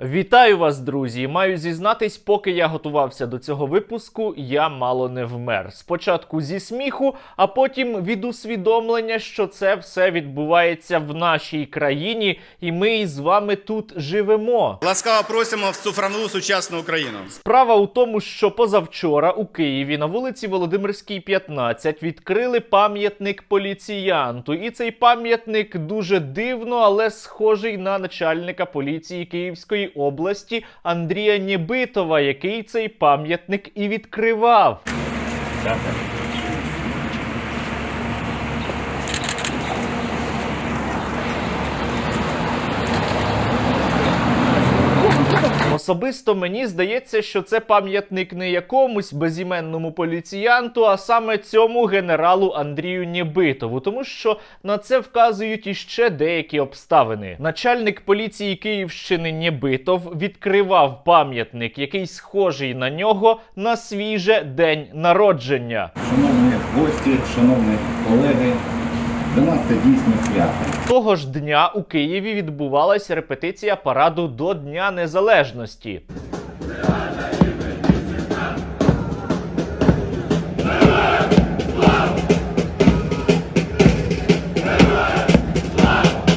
Вітаю вас, друзі! Маю зізнатись, поки я готувався до цього випуску, я мало не вмер. Спочатку зі сміху, а потім від усвідомлення, що це все відбувається в нашій країні, і ми із вами тут живемо. Ласкаво просимо в цифрову сучасну Україну. Справа у тому, що позавчора у Києві на вулиці Володимирській, 15 відкрили пам'ятник поліціянту. І цей пам'ятник дуже дивно, але схожий на начальника поліції Київської області Андрія Нєбитова, який цей пам'ятник і відкривав. Особисто мені здається, що це пам'ятник не якомусь безіменному поліціянту, а саме цьому генералу Андрію Нєбитову, тому що на це вказують іще деякі обставини. Начальник поліції Київщини Нєбитов відкривав пам'ятник, який схожий на нього на свій же день народження. Шановні гості, шановні колеги, для нас це дійсно свято. Того ж дня у Києві відбувалася репетиція параду до Дня Незалежності.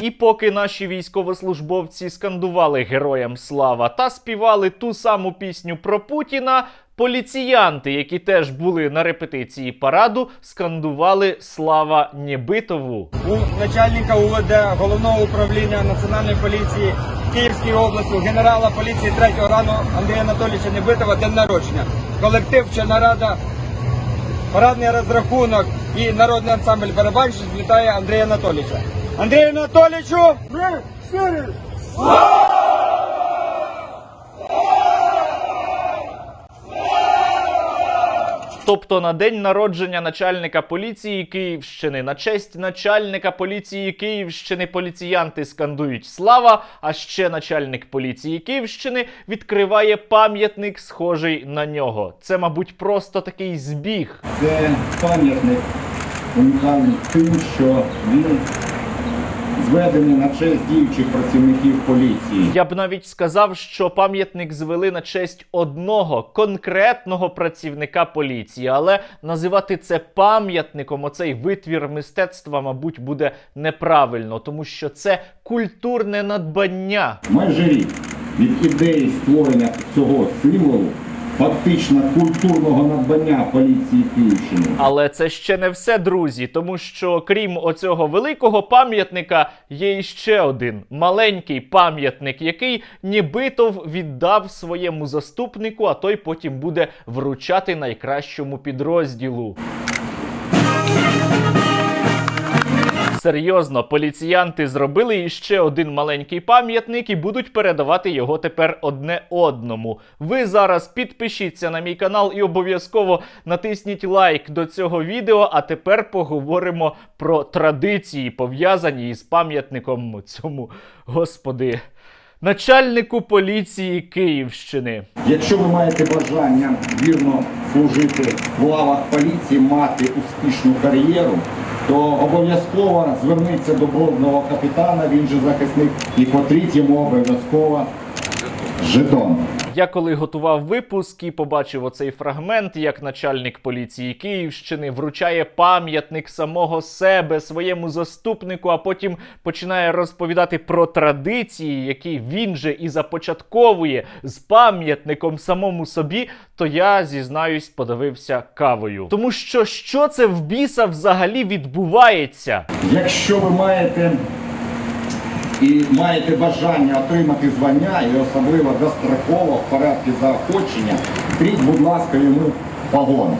І поки наші військовослужбовці скандували героям слава та співали ту саму пісню про Путіна, поліціянти, які теж були на репетиції параду, скандували слава Нєбитову. у начальника УВД головного управління національної поліції Київської області, генерала поліції третього рану Андрія Анатолійовича Небитова день народження. Колектив Чорнорада, парадний розрахунок і народний ансамбль барабанщик вітає Андрія Анатолійовича. Андрію Анатолійовичу! Ми Тобто на день народження начальника поліції Київщини, на честь начальника поліції Київщини поліціянти скандують слава. А ще начальник поліції Київщини відкриває пам'ятник, схожий на нього. Це, мабуть, просто такий збіг. Це пам'ятник унікальний тим, що він зведений на честь діючих працівників поліції. Я б навіть сказав, що пам'ятник звели на честь одного конкретного працівника поліції, але називати це пам'ятником, оцей витвір мистецтва, мабуть, буде неправильно, тому що це культурне надбання. Майже рік від ідеї створення цього символу, фактично культурного надбання поліції Київщини. Але це ще не все, друзі, тому що крім оцього великого пам'ятника, є іще один маленький пам'ятник, який нібито віддав своєму заступнику, а той потім буде вручати найкращому підрозділу. Серйозно, поліціянти зробили іще один маленький пам'ятник і будуть передавати його тепер одне одному. Ви зараз підпишіться на мій канал і обов'язково натисніть лайк до цього відео. А тепер поговоримо про традиції, пов'язані із пам'ятником цьому господи. Начальнику поліції Київщини. Якщо ви маєте бажання вірно служити в лавах поліції, мати успішну кар'єру, то обов'язково зверніться до бродного капітана, він же захисник, і потріть йому обов'язково жетон. Я коли готував випуск і побачив оцей фрагмент, як начальник поліції Київщини вручає пам'ятник самого себе своєму заступнику, а потім починає розповідати про традиції, які він же і започатковує з пам'ятником самому собі, то я зізнаюсь, подивився кавою. Тому що що це в біса взагалі відбувається? Якщо ви маєте і маєте бажання отримати звання, і особливо достроково в порядку заохочення, тріть, будь ласка, йому погон.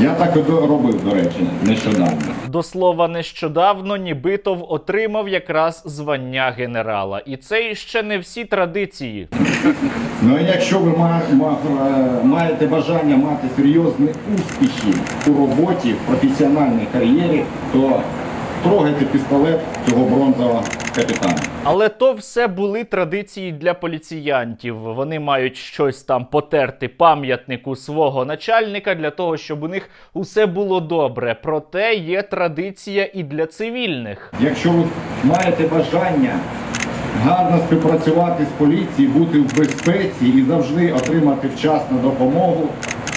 Я так і робив, до речі, нещодавно. До слова, нещодавно Нібитов отримав якраз звання генерала, і це іще не всі традиції. Ну і якщо ви ма- ма- е, маєте бажання мати серйозні успіхи у роботі, в професіональній кар'єрі, то трогайте пістолет цього бронзового капітана. Але то все були традиції для поліціянтів. Вони мають щось там потерти пам'ятнику свого начальника для того, щоб у них усе було добре. Проте є традиція і для цивільних. Якщо ви маєте бажання гарно співпрацювати з поліцією, бути в безпеці і завжди отримати вчасну допомогу.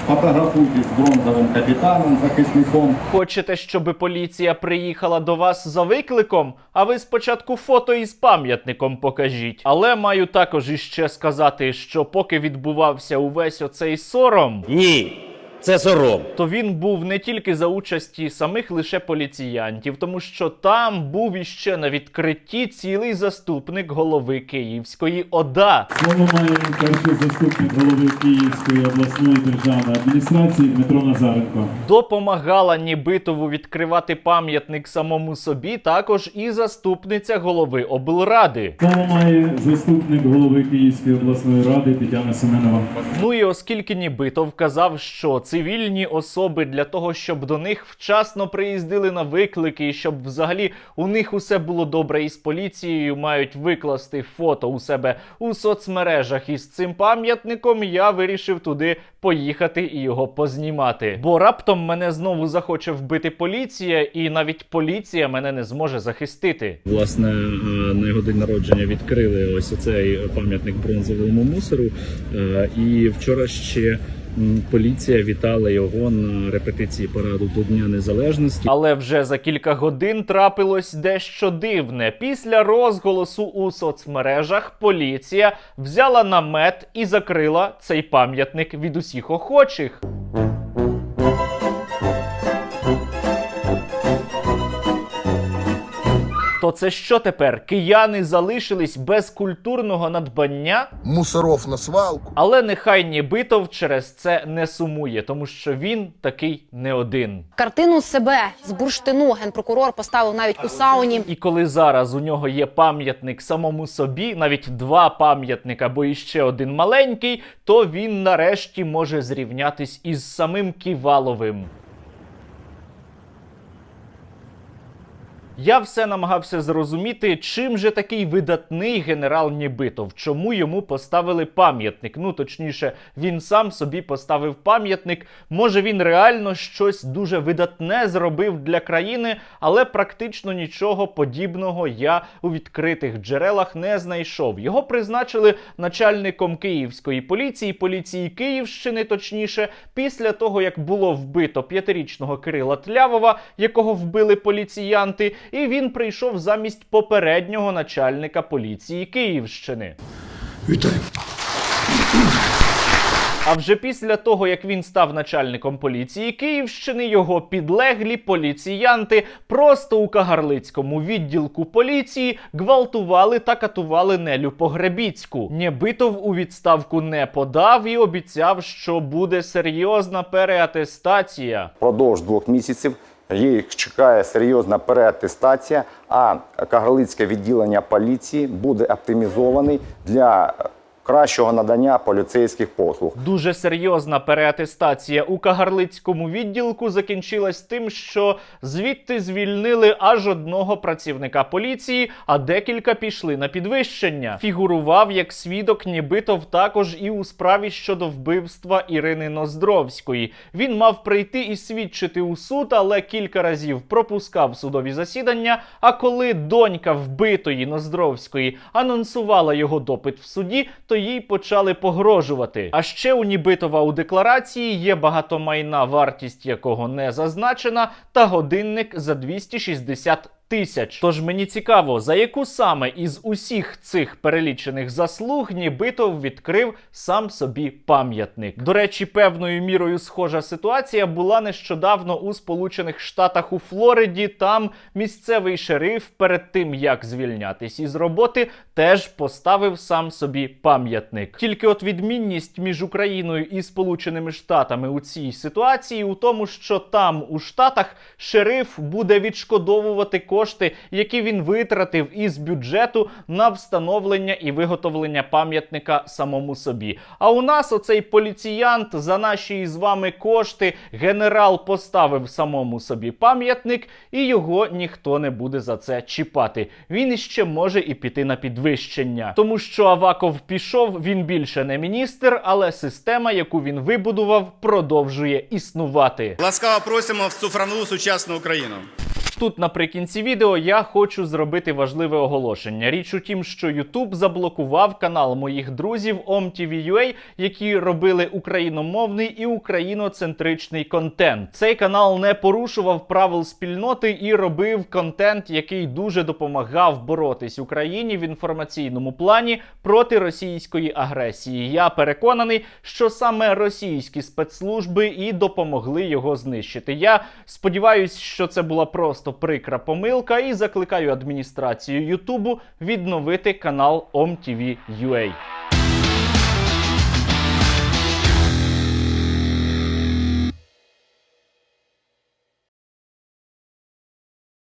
Фотографуйтесь з бронзовим капітаном, захисником. Хочете, щоб поліція приїхала до вас за викликом? А ви спочатку фото із пам'ятником покажіть. Але маю також іще сказати, що поки відбувався увесь оцей сором, Ні, це сором. то він був не тільки за участі самих лише поліціянтів, тому що там був іще на відкритті цілий заступник голови Київської ОДА. Слово має перший заступник голови Київської обласної державної адміністрації Дмитро Назаренко. Допомагала Нібитову відкривати пам'ятник самому собі, також і заступниця голови облради. Слово має заступник голови Київської обласної ради Тетяна Семенова. Ну і оскільки Нібитов казав, що цивільні особи для того, щоб до них вчасно приїздили на виклики, і щоб взагалі у них усе було добре із поліцією, мають викласти фото у себе у соцмережах із цим пам'ятником, я вирішив туди поїхати і його познімати. Бо раптом мене знову захоче вбити поліція, і навіть поліція мене не зможе захистити. Власне, е, на його день народження відкрили ось цей пам'ятник бронзовому мусору. Е, І вчора ще поліція вітала його на репетиції параду до Дня Незалежності. Але вже за кілька годин трапилось дещо дивне. Після розголосу у соцмережах поліція взяла намет і закрила цей пам'ятник від усіх охочих. То це що тепер? Кияни залишились без культурного надбання? мусоров на свалку. Але нехай Нібитов через це не сумує, тому що він такий не один. Картину себе з бурштину генпрокурор поставив навіть у сауні. І коли зараз у нього є пам'ятник самому собі, навіть два пам'ятника, бо іще один маленький, то він нарешті може зрівнятись із самим Ківаловим. Я все намагався зрозуміти, чим же такий видатний генерал Нібитов, чому йому поставили пам'ятник. Ну точніше, він сам собі поставив пам'ятник. Може, він реально щось дуже видатне зробив для країни, але практично нічого подібного я у відкритих джерелах не знайшов. Його призначили начальником київської поліції, поліції Київщини, точніше, після того як було вбито п'ятирічного Кирила Тлявова, якого вбили поліціянти, і він прийшов замість попереднього начальника поліції Київщини. Вітаю. А вже після того, як він став начальником поліції Київщини, його підлеглі поліціянти просто у Кагарлицькому відділку поліції гвалтували та катували Нелю Погребіцьку. Нєбитов у відставку не подав і обіцяв, що буде серйозна переатестація. Продовж двох місяців їх чекає серйозна переатестація, а Кагарлицьке відділення поліції буде оптимізований для кращого надання поліцейських послуг. Дуже серйозна переатестація у Кагарлицькому відділку закінчилась тим, що звідти звільнили аж одного працівника поліції, а декілька пішли на підвищення. Фігурував як свідок Нібитов також і у справі щодо вбивства Ірини Ноздровської. Він мав прийти і свідчити у суд, але кілька разів пропускав судові засідання. А коли донька вбитої Ноздровської анонсувала його допит в суді, то їй почали погрожувати. А ще у Нібитова у декларації є багато майна, вартість якого не зазначена, та годинник за 260 тисяч. Тож мені цікаво, за яку саме із усіх цих перелічених заслуг Нібитов відкрив сам собі пам'ятник. До речі, певною мірою схожа ситуація була нещодавно у Сполучених Штатах у Флориді. Там місцевий шериф перед тим як звільнятись із роботи, теж поставив сам собі пам'ятник. Тільки от відмінність між Україною і Сполученими Штатами у цій ситуації у тому, що там у Штатах шериф буде відшкодовувати кошти, які він витратив із бюджету на встановлення і виготовлення пам'ятника самому собі. А у нас оцей поліціянт за наші із вами кошти генерал поставив самому собі пам'ятник, і його ніхто не буде за це чіпати. Він іще може і піти на підвищення, тому що Аваков пішов, він більше не міністр, але система, яку він вибудував, продовжує існувати. Ласкаво просимо в цифрову сучасну Україну. Тут наприкінці відео я хочу зробити важливе оголошення. Річ у тім, що YouTube заблокував канал моїх друзів OMTV.ua, які робили україномовний і україноцентричний контент. Цей канал не порушував правил спільноти і робив контент, який дуже допомагав боротись Україні в інформаційному плані проти російської агресії. Я переконаний, що саме російські спецслужби і допомогли його знищити. Я сподіваюся, що це була прикра помилка, і закликаю адміністрацію Ютубу відновити канал OMTV.ua.